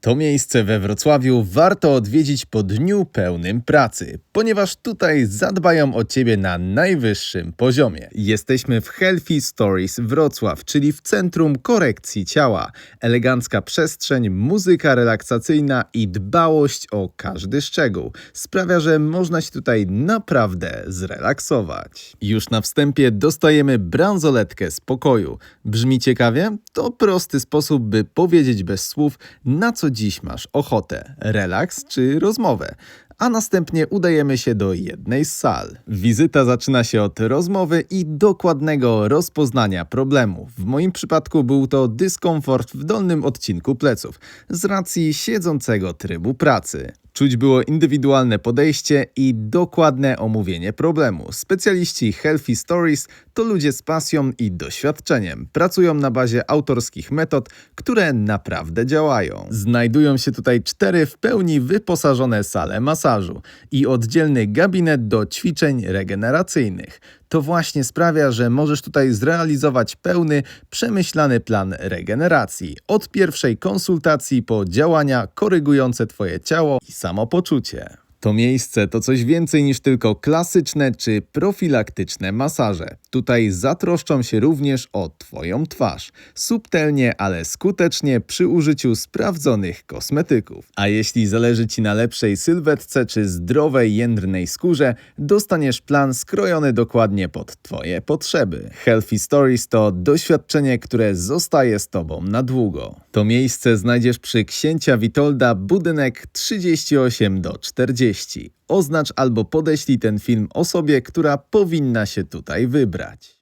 To miejsce we Wrocławiu warto odwiedzić po dniu pełnym pracy, ponieważ tutaj zadbają o Ciebie na najwyższym poziomie. Jesteśmy w Healthy Stories Wrocław, czyli w centrum korekcji ciała. Elegancka przestrzeń, muzyka relaksacyjna i dbałość o każdy szczegół sprawia, że można się tutaj naprawdę zrelaksować. Już na wstępie dostajemy bransoletkę spokoju. Brzmi ciekawie? To prosty sposób, by powiedzieć bez słów, na co dziś masz ochotę relaks czy rozmowę. A następnie udajemy się do jednej z sal. Wizyta zaczyna się od rozmowy i dokładnego rozpoznania problemu. W moim przypadku był to dyskomfort w dolnym odcinku pleców z racji siedzącego trybu pracy. Czuć było indywidualne podejście i dokładne omówienie problemu. Specjaliści Healthy Stories to ludzie z pasją i doświadczeniem. Pracują na bazie autorskich metod, które naprawdę działają. Znajdują się tutaj cztery w pełni wyposażone sale masażu i oddzielny gabinet do ćwiczeń regeneracyjnych. To właśnie sprawia, że możesz tutaj zrealizować pełny, przemyślany plan regeneracji. Od pierwszej konsultacji po działania korygujące Twoje ciało i samopoczucie. To miejsce to coś więcej niż tylko klasyczne czy profilaktyczne masaże. Tutaj zatroszczą się również o Twoją twarz. Subtelnie, ale skutecznie przy użyciu sprawdzonych kosmetyków. A jeśli zależy Ci na lepszej sylwetce czy zdrowej, jędrnej skórze, dostaniesz plan skrojony dokładnie pod Twoje potrzeby. Healthy Stories to doświadczenie, które zostaje z Tobą na długo. To miejsce znajdziesz przy księcia Witolda, budynek 38 do 40. Oznacz albo podeślij ten film osobie, która powinna się tutaj wybrać.